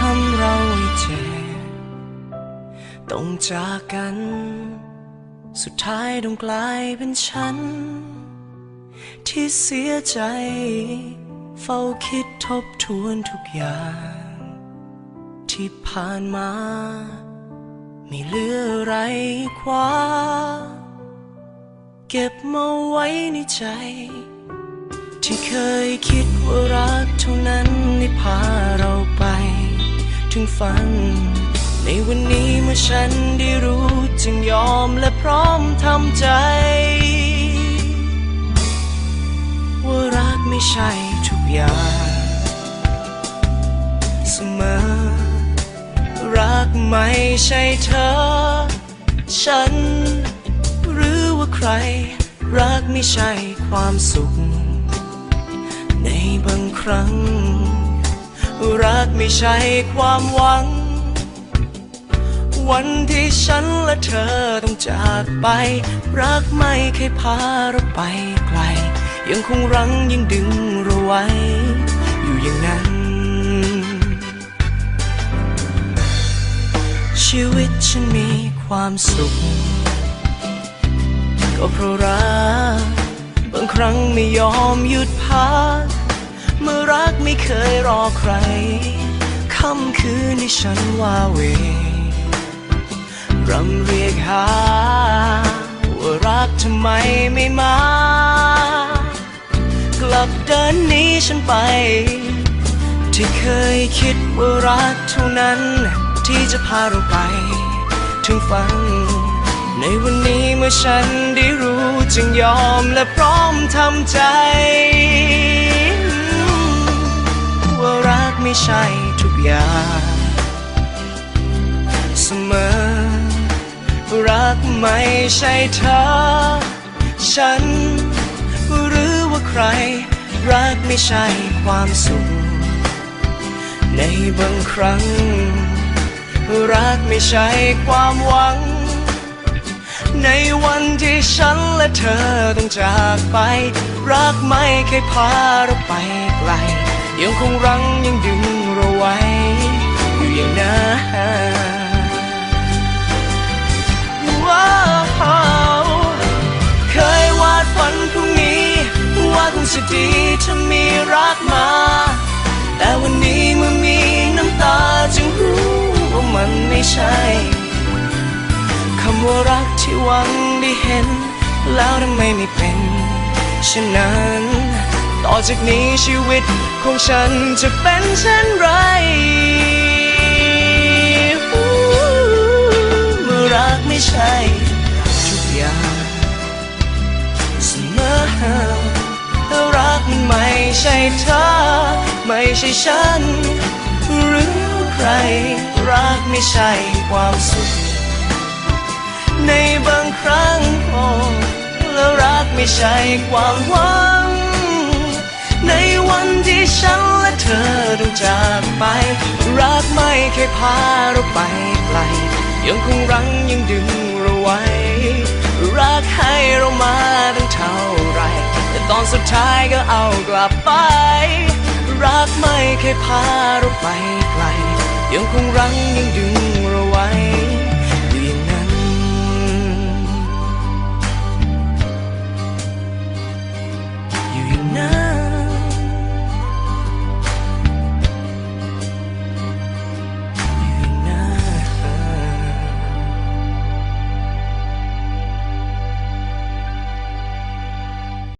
ทำเราให้เจ็บต้องจากกัน สุดท้ายต้องกลายเป็นฉัน ที่เสียใจ เฝ้าคิดทบทวนทุกอย่าง ที่ผ่านมาม่เหลืออะไรคว้า เก็บมาไว้ในใจ ที่เคยคิดว่ารักเท่านั้นได้พาเรา ถึงฝัน ในวันนี้เมื่อฉันได้รู้จึงยอมและพร้อมทำใจ ว่ารักไม่ใช่ทุกอย่าง เสมอ รักไม่ใช่เธอ ฉัน หรือว่าใคร รักไม่ใช่ความสุข ในบางครั้ง รักไม่ใช่ความหวัง วันที่ฉันและเธอต้องจากไป รักไม่เคยพาเราไปไกล ยังคงรั้งยังดึงเราไว้ อยู่อย่างนั้น ชีวิตฉันมีความสุข ก็เพราะรัก บางครั้งไม่ยอมหยุดพัก เมื่อรักไม่เคยรอใคร ค่ำคืนที่ฉันว่าเวรำเรียกหา ว่ารักทำไมไม่มา กลับเดินนี้ฉันไป ที่เคยคิดว่ารักเท่านั้น ที่จะพาเราไป ถึงฝัน ในวันนี้เมื่อฉันได้รู้จึงยอมและพร้อมทำใจ ว่ารักไม่ใช่ทุกอย่าง เสมอ รักไม่ใช่เธอ ฉัน หรือว่าใคร รักไม่ใช่ความสุข ในบางครั้ง รักไม่ใช่ความหวัง ในวันที่ฉันและเธอต้องจากไป รักไม่เคยพาเราไปไกล ยังคงรั้งยังดึงเราไว้ อยู่อย่างนั้นว้าวเคยวาดฝันพรุ่งนี้ ว่าคงจะดีถ้ามีรักมา แต่วันนี้เมื่อมีน้ำตาจึงรู้ว่ามันไม่ใช่คำว่ารักที่หวังได้เห็น แล้วทำไมไม่เป็นเช่นนั้น ต่อจากนี้ชีวิตของฉันจะเป็นเช่นไร เมื่อรักไม่ใช่ทุกอย่างเสมอแล้วรักมันไม่ใช่เธอ ไม่ใช่ฉัน หรือใคร รักไม่ใช่ความสุข ในบางครั้งโอ้แล้วรักไม่ใช่ความหวัง ในวันที่ฉันและเธอต้องจากไป รักไม่เคยพาเราไปไกล ยังคงรั้งยังดึงเราไว้ รักให้เรามาตั้งเท่าไรแต่ตอนสุดท้ายก็เอากลับไป รักไม่เคยพาเราไปไกล ยังคงรั้งยังดึง